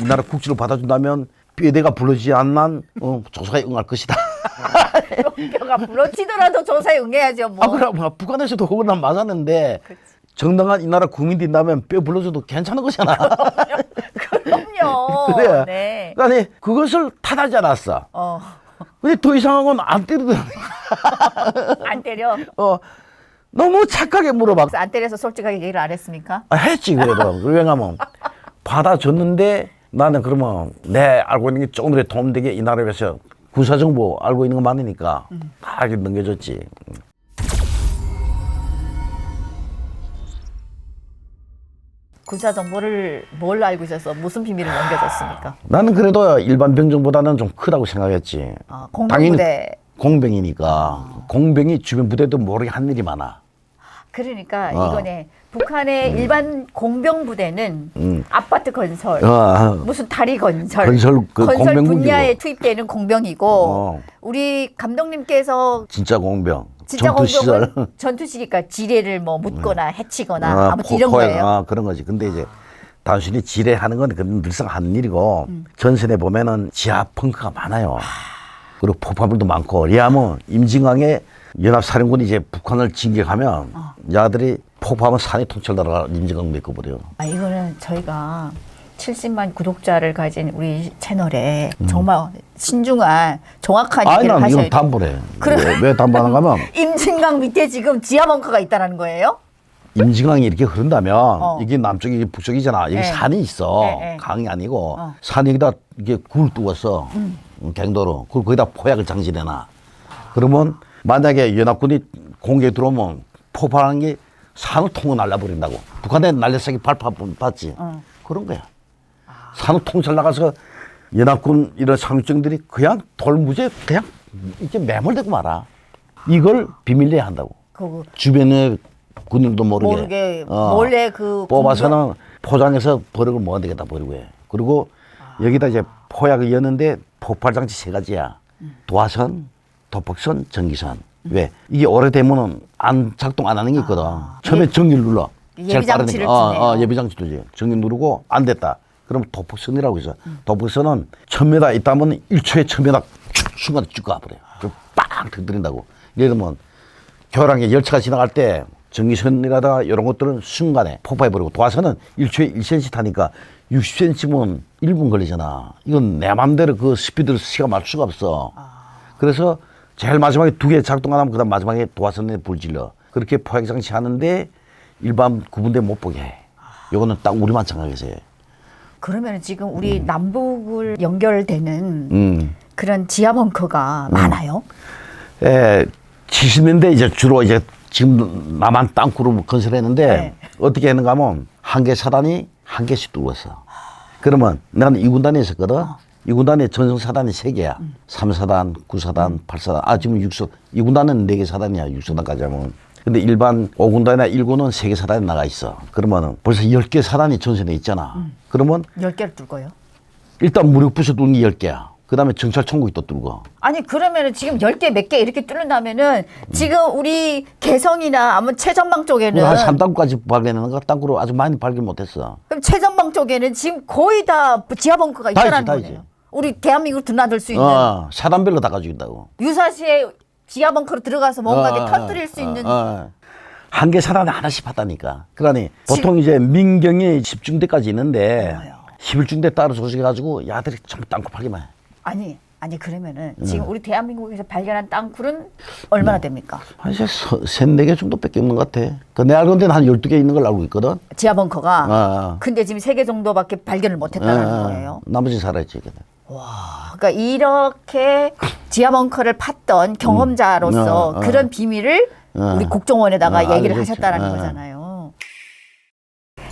이 나라 국지로 받아준다면 뼈대가 불러지지 않는 어, 조사에 응할 것이다. 뼈가 부러지더라도 조사에 응해야죠. 뭐. 아 그럼 뭐 북한에서도 그건 맞았는데 정당한 이 나라 국민이 있다면 뼈 불러줘도 괜찮은 거잖아. 그럼요. 그래. 네. 아니 그것을 탓하지 않았어. 어, 근데 더 이상한 건 안 때리더라. 안 때려. 어 너무 착하게 물어봐. 그래서 안 때려서 솔직하게 얘기를 안 했습니까? 아, 했지 그래도 왜냐면 받아줬는데 나는 그러면 내 알고 있는 게 조금이라도 도움되게 이 나라에 서 군사정보 알고 있는 거 많으니까 다 이렇게 넘겨줬지. 군사 정보를 뭘 알고 있어서 무슨 비밀을 넘겨줬습니까? 나는 그래도 일반 병정보다는 좀 크다고 생각했지. 아, 공병부대. 공병이니까 공병이 주변 부대도 모르게 한 일이 많아. 그러니까 어. 이거네. 북한의 일반 공병 부대는 음. 아파트 건설, 어, 무슨 다리 건설, 건설, 그 공병군이고. 분야에 투입되는 공병이고 어. 우리 감독님께서 진짜 공병. 진짜 전투 시절. 공병은 전투 시기까 지뢰를 뭐 묻거나 해치거나 아, 아무튼 포- 이런 거예요. 아, 그런 거지. 근데 이제 단순히 지뢰하는 건 그건 늘상 하는 일이고 음. 전선에 보면은 지하 펑크가 많아요. 그리고 폭발물도 많고 왜냐하면 임진강에 연합사령군이 이제 북한을 진격하면 어. 야들이 폭파하면 산이 통찰나라 임진강 메꿔 버려. 아 이거는 저희가 70만 구독자를 가진 우리 채널에 음. 정말 신중한 정확한 얘기를 난 하셔야 이건 돼요. 담보래. 그래. 왜, 왜 담보하는가 하면 임진강 밑에 지금 지하 벙커가 있다는 거예요? 임진강이 이렇게 흐른다면 어. 이게 남쪽이 북쪽이잖아. 여기 네. 산이 있어. 네, 네. 강이 아니고 어. 음. 산이 여기다 이게 굴 뚫었어. 음, 갱도로. 그리고 거기다 포약을 장진해놔. 그러면 만약에 연합군이 공격에 들어오면 폭발하는 게 산을 통으로 날라버린다고. 북한에 날려서기 발파 봤지. 어. 그런 거야. 산을 통찰 나가서 연합군 이런 상륙정들이 그냥 돌무제 그냥 이렇게 매몰되고 말아. 이걸 비밀리에 한다고. 그 주변에 군인도 모르게, 모르게 어, 몰래 그 뽑아서는 포장해서 버리고 뭐 데다 버리고 해. 그리고 여기다 이제 포약을 여는데 폭발 장치 세 가지야. 도화선, 도폭선, 전기선. 왜? 이게 오래되면은 안 작동 안 하는 게 있거든. 처음에 전기를 눌러. 제일 예비 장치를 빠르니까. 어, 주네요. 어, 예비 장치도지. 전기 누르고 안 됐다. 그럼 도폭선이라고 있어. 도폭선은 1000m 있다면 1초에 1000m 순간 쭉 가버려. 그빵 터뜨린다고. 예를 들면 교량에 열차가 지나갈 때 전기선이라다가 이런 것들은 순간에 폭파해버리고 도화선은 1초에 1cm 타니까 60cm면 1분 걸리잖아. 이건 내 맘대로 그 스피드를 시간 맞출 수가 없어. 그래서 제일 마지막에 두 개 작동 안 하면 그 다음 마지막에 도화선에 불 질러. 그렇게 포획 장치 하는데 일반 구분대 못 보게 해. 요거는 딱 우리만 장악해서 해. 그러면 지금 우리 남북을 연결되는 음. 그런 지하 벙커가 많아요? 에, 70년대 이제 주로 이제 지금 남한 땅굴을 건설했는데 네. 어떻게 했는가 하면 한 개 사단이 한 개씩 뚫었어. 그러면 나는 이 군단에 있었거든. 이 군단에 전성 사단이 세 개야. 삼사단구사단팔사단아 지금 육소이 군단은 네 개 사단이야. 육사단까지 하면. 근데 일반 오군단이나일군은 세 개 사단이 나가 있어. 그러면은 벌써 열 개 사단이 전선에 있잖아. 그러면 열 개를 뚫고요? 일단 무력부서 뚫는 게 열개야 그 다음에 정찰 총국이 또 뚫고. 아니 그러면은 지금 열 개 몇 개 이렇게 뚫는다면은 지금 우리 개성이나 아무 최전방 쪽에는 한 3단까지 발견하는 거 땅굴을 아직 많이 발견 못 했어. 그럼 최전방 쪽에는 지금 거의 다 지하 벙커가 있다는 다 거네요. 우리 대한민국 드나들 수 있는 어, 사단별로 다 가지고 있다고. 유사시에 지하 벙커로 들어가서 뭔가 어, 터뜨릴 어, 수 어, 있는 어. 한개 사단에 하나씩 받다니까. 그러니 보통 이제 민경이 10중대까지 있는데 11중대 따로 조직해가지고 야들이 전부 땅굴 팔기만 해. 아니 아니 그러면은 음. 지금 우리 대한민국에서 발견한 땅굴은 얼마나 됩니까? 한 이제 서- 세네 개 정도 밖에 없는 것 같아. 그내 알고 있는 데는 한 12개 있는 걸 알고 있거든. 지하 벙커가 어, 어. 근데 지금 세 개 정도밖에 발견을 못했다는 어, 어. 거예요. 나머지 살아있지. 걔들. 그러니까 이렇게 지하 벙커를 팠던 경험자로서 어, 어. 그런 비밀을 어. 우리 국정원에다가 어, 얘기를. 하셨다는 어. 거잖아요.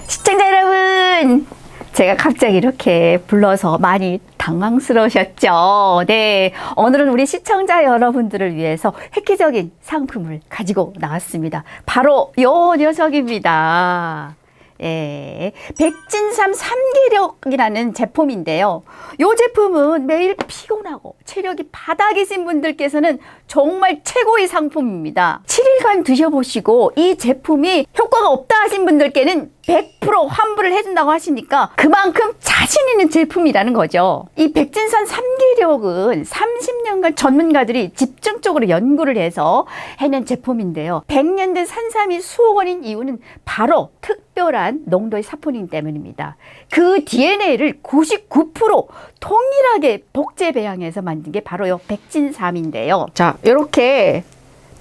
시청자 여러분, 제가 갑자기 이렇게 불러서 많이 당황스러우셨죠? 네. 오늘은 우리 시청자 여러분들을 위해서 획기적인 상품을 가지고 나왔습니다. 바로 요 녀석입니다. 예, 백진삼 삼기력이라는 제품인데요. 요 제품은 매일 피곤하고 체력이 바닥이신 분들께서는 정말 최고의 상품입니다. 7일간 드셔보시고 이 제품이 효과가 없다 하신 분들께는 100% 환불을 해준다고 하시니까 그만큼 자신 있는 제품이라는 거죠. 이 백진산 3기력은 30년간 전문가들이 집중적으로 연구를 해서 해낸 제품인데요. 100년 된 산삼이 수억 원인 이유는 바로 특별한 농도의 사포닌 때문입니다. 그 DNA를 99% 동일하게 복제 배양해서 만든 게 바로 요 백진삼인데요. 자, 이렇게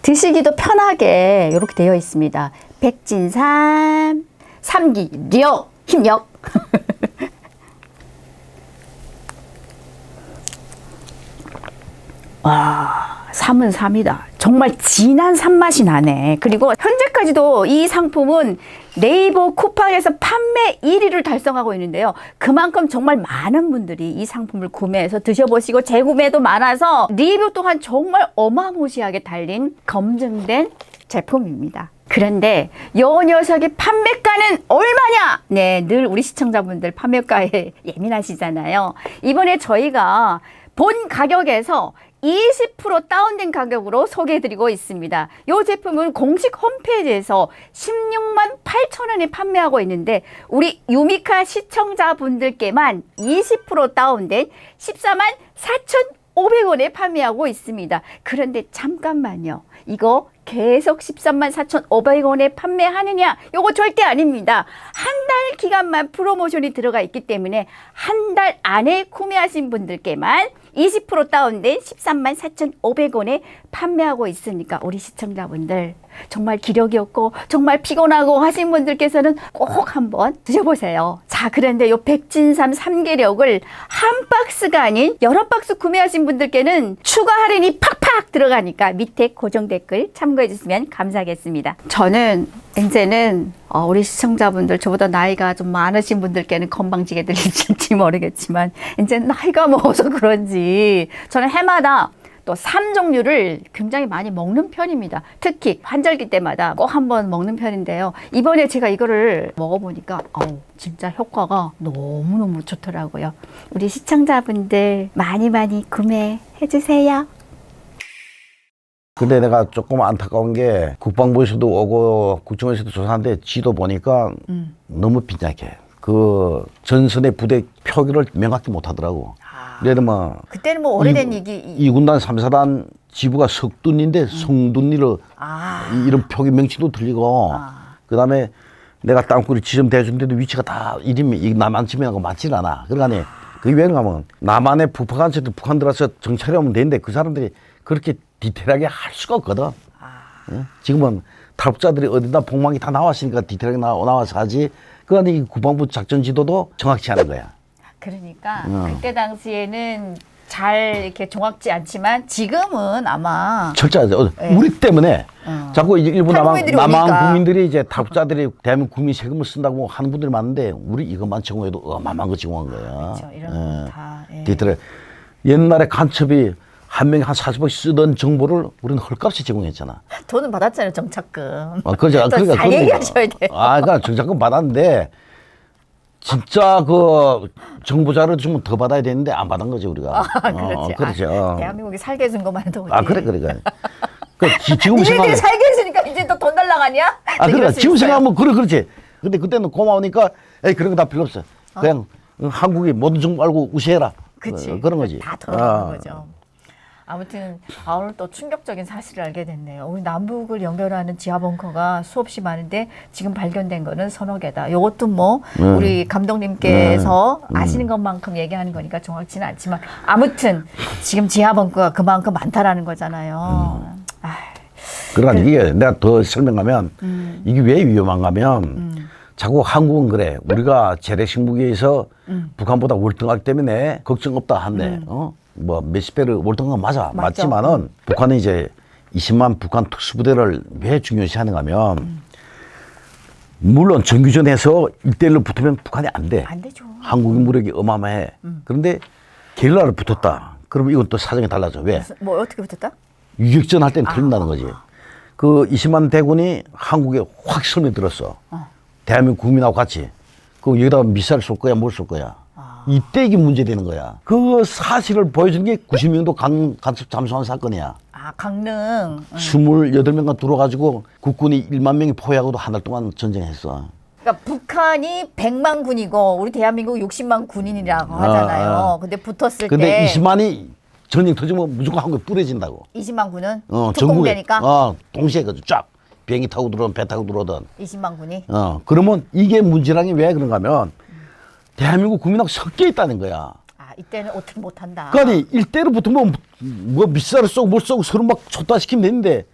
드시기도 편하게 이렇게 되어 있습니다. 백진삼, 삼기력, 힘력. 와, 삼은 삼이다. 정말 진한 삼맛이 나네. 그리고 현재까지도 이 상품은 네이버 쿠팡에서 판매 1위를 달성하고 있는데요. 그만큼 정말 많은 분들이 이 상품을 구매해서 드셔보시고 재구매도 많아서 리뷰 또한 정말 어마무시하게 달린 검증된 제품입니다. 그런데 요 녀석의 판매가는 얼마냐? 네, 늘 우리 시청자분들 판매가에 예민하시잖아요. 이번에 저희가 본 가격에서 20% 다운된 가격으로 소개해드리고 있습니다. 이 제품은 공식 홈페이지에서 16만 8천 원에 판매하고 있는데 우리 유미카 시청자분들께만 20% 다운된 14만 4,500원에 판매하고 있습니다. 그런데 잠깐만요. 이거 계속 13만 4,500원에 판매하느냐? 요거 절대 아닙니다. 한 달 기간만 프로모션이 들어가 있기 때문에 한 달 안에 구매하신 분들께만 20% 다운된 13만 4,500원에 판매하고 있으니까 우리 시청자분들 정말 기력이 없고 정말 피곤하고 하신 분들께서는 꼭 한번 드셔보세요. 자, 그런데 요 백진삼 3개력을 한 박스가 아닌 여러 박스 구매하신 분들께는 추가 할인이 팍팍 들어가니까 밑에 고정 댓글 참고해 주시면 감사하겠습니다. 저는 이제는 어, 우리 시청자분들 저보다 나이가 좀 많으신 분들께는 건방지게 들릴지 모르겠지만 이제 나이가 먹어서 그런지 저는 해마다 또삼 종류를 굉장히 많이 먹는 편입니다. 특히 환절기 때마다 꼭 한 번 먹는 편인데요. 이번에 제가 이거를 먹어보니까 어우, 진짜 효과가 너무너무 좋더라고요. 우리 시청자분들 많이 많이 구매해 주세요. 근데 내가 조금 안타까운 게 국방부에서도 오고 국정원에서도 조사하는데 지도 보니까 음. 너무 빈약해. 그 전선의 부대 표기를 명확히 못 하더라고. 예를 들면 그때는 뭐 오래된 이- 얘기. 이 군단 삼사단 지부가 석둔인데 성둔리로 아. 이- 이런 표기 명칭도 틀리고 아. 그다음에 내가 땅굴이 지점대준데도 위치가 다 이름이 이 남한 지명하고 맞질 않아. 그러니까 그 외에는 가면 남한의 북한한테도 북한 들어서 정찰하면 되는데 그 사람들이 그렇게 디테일하게 할 수가 없거든. 예? 지금은 탈북자들이 어디다 폭망이 다 나왔으니까 디테일하게 나, 나와서 하지. 그러니 이 국방부 작전 지도도 정확치 않은 거야. 그러니까 어. 그때 당시에는 잘 이렇게 정확지 않지만 지금은 아마 철저하지. 어, 네. 우리 때문에 어. 자꾸 이제 일부 남한, 남한. 국민들이 이제 탈북자들이 대한민국 국민 세금을 쓴다고 하는 분들이 많은데 우리 이것만 제공해도 어마어마한 거 제공한 거야. 그렇죠. 이런 예. 건 다, 예. 디테일. 옛날에 간첩이 한 명에 한 40억 쓰던 정보를 우리는 헐값에 제공했잖아. 돈은 받았잖아요 정착금. 아, 그죠. 또잘 얘기하셔야 돼요. 아, 그러니까 정착금 받았는데 진짜 그 정보자를 주면 더 받아야 되는데 안 받은 거지 우리가. 아, 그렇지. 어, 그렇죠. 아, 대한민국이 살게 해준 것만 해도 아, 그래, 그래, 그래. 그 지- 지금 생각해. 살게 해주니까 이제 또돈 달라가냐? 아, 네, 그래. 지금. 생각하면 그래, 그렇지. 근데 그때는 고마우니까, 에이, 그런 거 다 필요 없어. 그냥 어, 한국이 모든 정보 알고 우시해라. 그치. 어, 그런 거지. 다 들어가는 아. 거죠. 아무튼 아, 오늘 또 충격적인 사실을 알게 됐네요. 우리 남북을 연결하는 지하 벙커가 수없이 많은데 지금 발견된 거는 서너 개다. 이것도 뭐 음. 우리 감독님께서 아시는 것만큼 얘기하는 거니까 정확치는 않지만 아무튼 지금 지하 벙커가 그만큼 많다라는 거잖아요. 음. 아, 그러니까 이게 내가 더 설명하면 음. 이게 왜 위험한가면 자꾸 한국은 그래. 우리가 재래식 무기에서 음. 북한보다 월등하기 때문에 걱정 없다 한데, 어? 뭐 몇십 배를 월등한 건 맞아. 맞죠. 맞지만은 북한은 이제 20만 북한 특수부대를 왜 중요시 하는가 하면 음. 물론 정규전에서 일대일로 붙으면 북한이 안 돼. 안 되죠. 한국의 무력이 어마어마해. 음. 그런데 게릴라를 붙었다. 그러면 이건 또 사정이 달라져. 왜? 무슨- 뭐 어떻게 붙었다? 유격전 할 때는 아. 틀린다는 거지. 그 20만 대군이 한국에 확 설명들었어. 어. 대한민국 국민하고 같이. 그 여기다가 미사일 쏠 거야, 뭘 쏠 거야. 아. 이때 이게 문제되는 거야. 그 사실을 보여주는 게 90명도 간, 간첩 잠수한 사건이야. 아 강릉. 음. 28명간 들어가지고 국군이 1만 명이 포위하고도 한 달 동안 전쟁했어. 그러니까 북한이 100만 군이고 우리 대한민국 60만 군인이라고 아, 하잖아요. 아. 근데 붙었을 근데 때 20만이 전쟁 터지면 무조건 한국에 뿌려진다고. 20만 군은 어, 특공대니까 어, 동시에 그쫙 비행기 타고 들어오든 배 타고 들어오든. 20만 군이 어, 그러면 이게 문제라는 게 왜 그런가 하면 대한민국 국민하고 섞여 있다는 거야. 아 이때는 어떻게 못한다. 그러니 일대로 붙으면 뭐 미사를 쏘고 뭘 쏘고 서로 막 쳤다시키면 되는데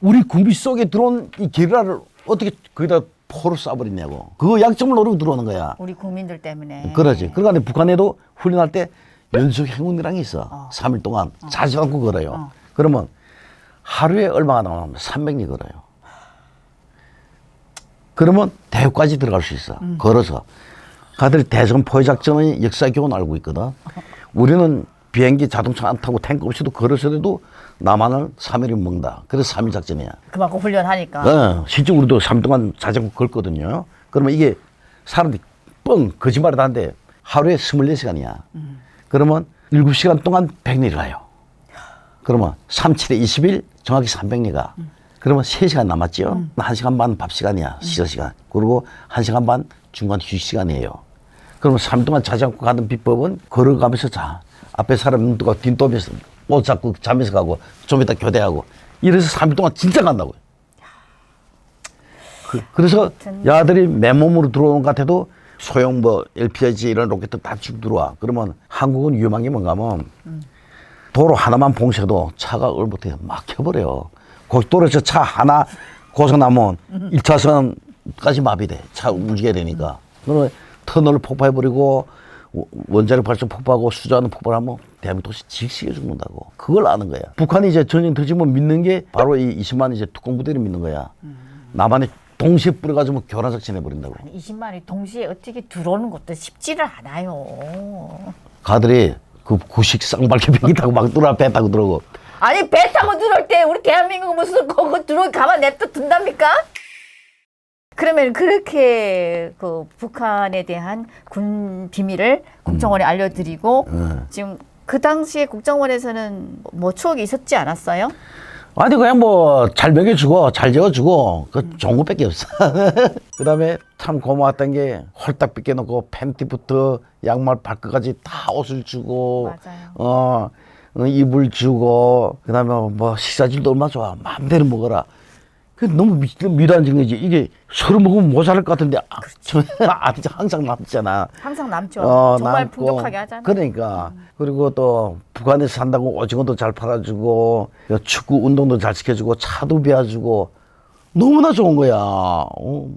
우리 군비 속에 들어온 이 게리라를 어떻게 거기다 포로 쏴버리냐고. 그 약점을 노리고 들어오는 거야. 우리 국민들 때문에. 그러지. 그러니까 북한에도 훈련할 때 연속 게 있어. 삼 3일 동안 자지 않고 걸어요. 그러면 하루에 얼마가 나오면 300리 걸어요. 그러면 대구까지 들어갈 수 있어. 걸어서. 가들 대전 포위작전의 역사 교훈 알고 있거든. 우리는 비행기 자동차 안 타고 탱크 없이도 걸어서라도 남한을 3일을 먹는다. 그래서 3일 작전이야. 그만큼 훈련하니까. 어, 실제 우리도 3일 동안 자전거 걷거든요. 그러면 이게 사람들이 뻥 거짓말을 하는데 하루에 24시간이야. 그러면 7시간 동안 100리를 가요. 그러면 3, 7에 20일 정확히 300리가. 그러면 3시간 남았죠. 1시간 반 밥 시간이야. 시저 시간. 그리고 1시간 반 중간 휴식 시간이에요. 그러면 3일 동안 자지 않고 가는 비법은 걸어가면서 자. 앞에 사람 눈 뜨고 뒷 떠면서 옷 잡고 자면서 가고 좀 이따 교대하고 이래서 3일 동안 진짜 간다고요. 그, 래서 야들이 맨몸으로 들어오는 것 같아도 소형 뭐 LPG 이런 로켓 다쭉 들어와. 그러면 한국은 위험한 게 뭔가 하면 도로 하나만 봉쇄도 차가 얼부터 막혀버려요. 고속도로에서 차 하나 고장 나면 일차선까지 마비돼. 차 움직여야 되니까. 그러면 터널을 폭파해버리고 원자력 발전 폭파하고 수자는 폭발하면 대한민국 도시 질식해 죽는다고. 그걸 아는 거야. 북한이 이제 전쟁 터지면 믿는 게 바로 이 20만 이제 특공 부대를 믿는 거야. 남한에 동시에 뿌려가지고 교란 작전 해버린다고. 아니, 20만이 동시에 어떻게 들어오는 것도 쉽지를 않아요. 가들이 그 구식 쌍발기 비행기 타고 막 들어와 배 타고 들어오고. 아니 배 타고 들어올 때 우리 대한민국 무슨 그거 들어 가만 냅둬 둔답니까? 그러면 그렇게 그 북한에 대한 군 비밀을 국정원에 알려드리고 음. 지금 그 당시에 국정원에서는 뭐 추억이 있었지 않았어요? 아니 그냥 뭐 잘 먹여주고 잘 재워주고 그 좋은 것밖에 없어. 그다음에 참 고마웠던 게 홀딱 빗겨놓고 팬티부터 양말 발끝까지 다 옷을 주고 맞아요. 어, 어, 이불 주고 그다음에 뭐 식사질도 얼마나 좋아 마음대로 먹어라. 그 너무 미, 미란진 거지 이게 서로 먹으면 모자랄 것 같은데 아, 저, 아, 항상 남잖아. 항상 남죠. 어, 정말 남고. 풍족하게 하잖아요. 음. 그러니까 그리고 또 북한에서 산다고 오징어도 잘 팔아주고 축구 운동도 잘 시켜주고 차도 배워주고 너무나 좋은 거야. 어,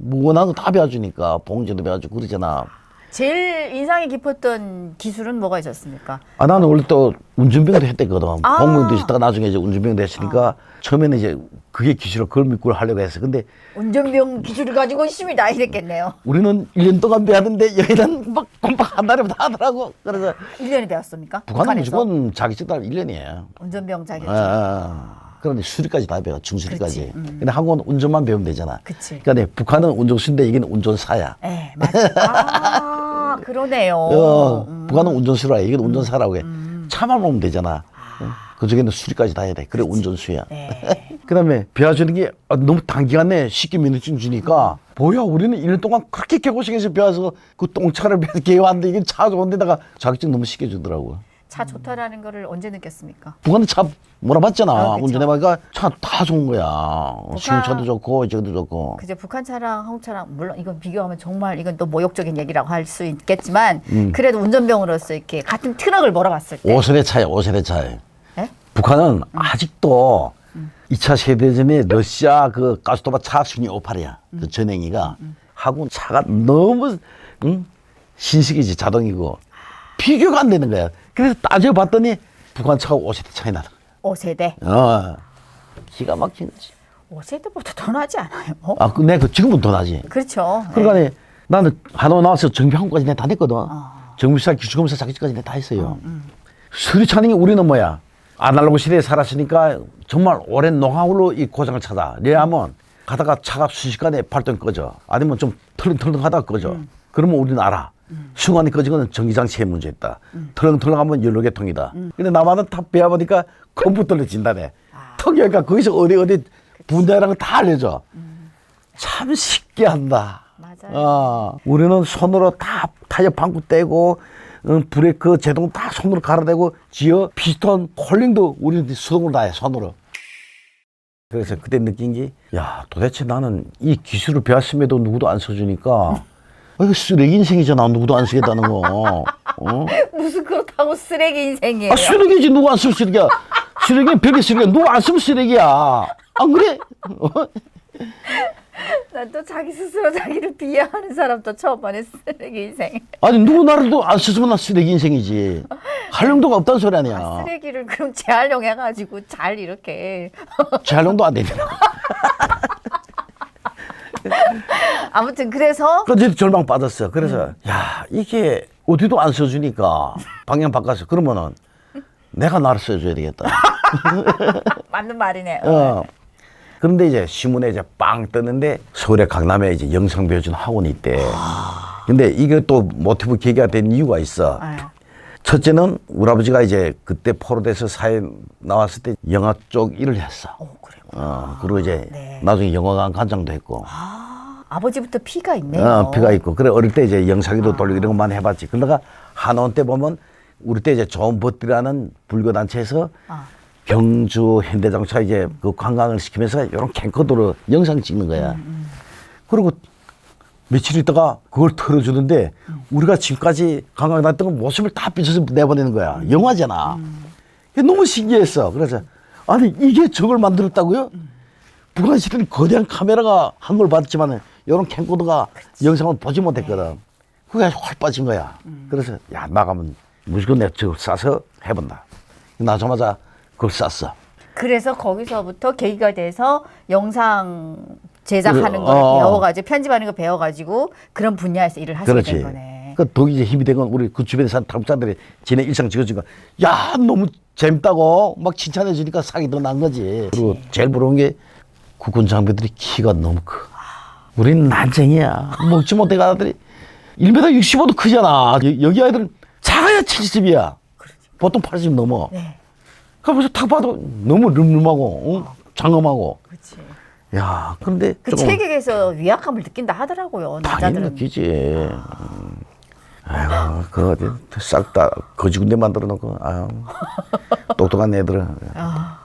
무관한 거다 배워주니까 봉지도 배워주고 그러잖아. 제일 인상이 깊었던 기술은 뭐가 있었습니까? 아 나는 원래 또 운전병도 했댔거든. 아. 공무원도 있다가 나중에 이제 운전병도 했으니까 처음에는 이제 그게 기술을 그걸 믿고 하려고 했어. 근데 운전병 기술을 가지고 나이 됐겠네요. 우리는 1년 동안 배웠는데 여기는 막 꼼박 한 달에 다 하더라고. 그래서 1년이 배웠습니까? 북한은 북한에서? 무조건 자기식 따라 1년이에요. 운전병 자격증. 아, 아. 그런데 수리까지 다 배워 중수리까지. 음. 근데 한국은 운전만 배우면 되잖아. 그치. 그러니까 네, 북한은 운전수인데 여기는 운전사야. 예, 맞아요. 아, 그러네요. 어, 음. 북한은 운전수라 여기는 운전사라고 해. 차만 오면 되잖아. 그 중에는 수리까지 다 해야 돼. 그래 운전수야. 네. 그다음에 배워주는 게 아, 너무 단기간에 쉽게 면허증 주니까 뭐야 우리는 1년 동안 그렇게 개고생해서 배워서 그 똥차를 개왔는데 이게 차 좋은데다가 자격증 너무 쉽게 주더라고. 차 좋다라는 거를 언제 느꼈습니까? 북한은 차 몰아봤잖아. 아, 그쵸. 운전해보니까 차 다 좋은 거야. 승차도 좋고 저도 좋고. 그제 북한 차랑 한국 차랑 물론 이건 비교하면 정말 이건 또 모욕적인 얘기라고 할 수 있겠지만 음. 그래도 운전병으로서 이렇게 같은 트럭을 몰아봤을 때 5세대 차야, 5세대 차에. 예? 북한은 아직도 이 2차 세대전에 러시아 그 가스토바 차 순위 58이야. 그 전행이가. 하고 차가 너무, 응? 신식이지, 자동이고. 비교가 안 되는 거야. 그래서 따져봤더니 북한 차가 5세대 차이 나는 5세대. 거야. 어. 기가 막힌 거지. 5세대보다 더 나지 않아요? 아, 그, 내가 지금은 더 나지. 그렇죠. 네. 그러니까 나는 한화 나와서 정비학원까지 내가 다 냈거든. 정비사 기술검사 자격증까지 내가 다 했어요. 수리차는 게 우리는 뭐야? 아날로그 시대에 살았으니까 정말 오랜 노하우로 이 고장을 찾아. 왜냐하면 가다가 차가 순식간에 발동 꺼져. 아니면 좀 털렁털렁 하다가 꺼져. 그러면 우리는 알아. 순간에 꺼진 거는 전기장치에 문제있다. 털렁털렁 하면 연료계 통이다. 근데 남한은 다 배워보니까 컴퓨터로 진단해. 턱 여기가 거기서 어디 어디 분자라는 거다 알려줘. 참 쉽게 한다. 맞아요. 어, 우리는 손으로 다 타이어 방구 떼고 어, 브레이크 제동 다 손으로 갈아대고 지어 피스톤 콜링도 우리는 수동으로 다 해 손으로. 그래서 그때 느낀 게, 야, 도대체 나는 이 기술을 배웠음에도 누구도 안 써주니까, 아, 이거 쓰레기 인생이잖아. 누구도 안 쓰겠다는 거. 어? 무슨 그렇다고 쓰레기 인생이에요. 아, 쓰레기지. 누구 안 쓰면 쓰레기야. 쓰레기는 별게 쓰레기야. 누구 안 쓰면 쓰레기야. 안 그래? 어? 난 또 자기 스스로 자기를 비하하는 사람도 처음 봤네 쓰레기 인생. 아니, 누구 나라도 안 쓰면 나 쓰레기 인생이지. 할 용도가 없다는 소리 아니야. 아, 쓰레기를 그럼 재활용해가지고 잘 이렇게 재활용도 안 되잖아. 아무튼 그래서 그래서 절망 빠졌어. 그래서 야 이게 어디도 안 써주니까 방향 바꿨어. 그러면은 내가 나를 써줘야 되겠다. 맞는 말이네요. 어. 그런데 이제 신문에 이제 빵 뜨는데 서울의 강남에 이제 영상 배워주는 학원이 있대. 근데 이게 또 모티브 계기가 된 이유가 있어. 네. 첫째는 우리 아버지가 이제 그때 포로돼서 사회 나왔을 때 영화 쪽 일을 했어. 어, 그리고 이제 네. 나중에 영화관 관장도 했고. 아, 아버지부터 피가 있네요. 어, 피가 있고. 그래, 어릴 때 이제 영상기도 돌리고 이런 거 많이 해봤지. 그러다가 한원 때 보면 우리 때 이제 좋은 벗들이라는 불교 단체에서 아. 경주 현대자동차 이제 그 관광을 시키면서 이런 캠코더로 영상 찍는 거야. 그리고 며칠 있다가 그걸 틀어주는데 우리가 지금까지 관광 다녔던 거 모습을 다 비춰서 내보내는 거야. 영화잖아. 너무 신기했어. 그래서 아니 이게 저걸 만들었다고요? 북한 시대는 거대한 카메라가 한 걸 봤지만 이런 캠코더가 영상을 보지 못했거든. 그게 훨 빠진 거야. 그래서 야 나가면 무조건 내가 저걸 싸서 해본다. 나자마자 그걸 쌌어. 그래서 거기서부터 계기가 돼서 영상 제작하는 그래, 걸 어. 배워가지고 편집하는 거 배워가지고 그런 분야에서 일을 하시게 그렇지. 된 거네. 그더 이제 힘이 된 건 우리 그 주변에 사는 탈북자들이 지네 일상 찍어주니까 야 너무 재밌다고 막 칭찬해 주니까 상이 더난 거지. 그리고 제일 부러운 게 국군 장비들이 키가 너무 커. 우린 난쟁이야. 먹지 못해 가들이 1m 65도 크잖아. 여- 여기 아이들은 작아야 70이야. 보통 80 넘어. 네, 그래서 딱 봐도 너무 름름하고 어? 장엄하고. 그렇지. 야 그런데 그 조금 체격에서 위압감을 느낀다 하더라고요. 당연히 남자들은. 느끼지. 음. 아이고, 그거 싹다 거지군데 만들어 놓고, 아유. 똑똑한 애들은. 아,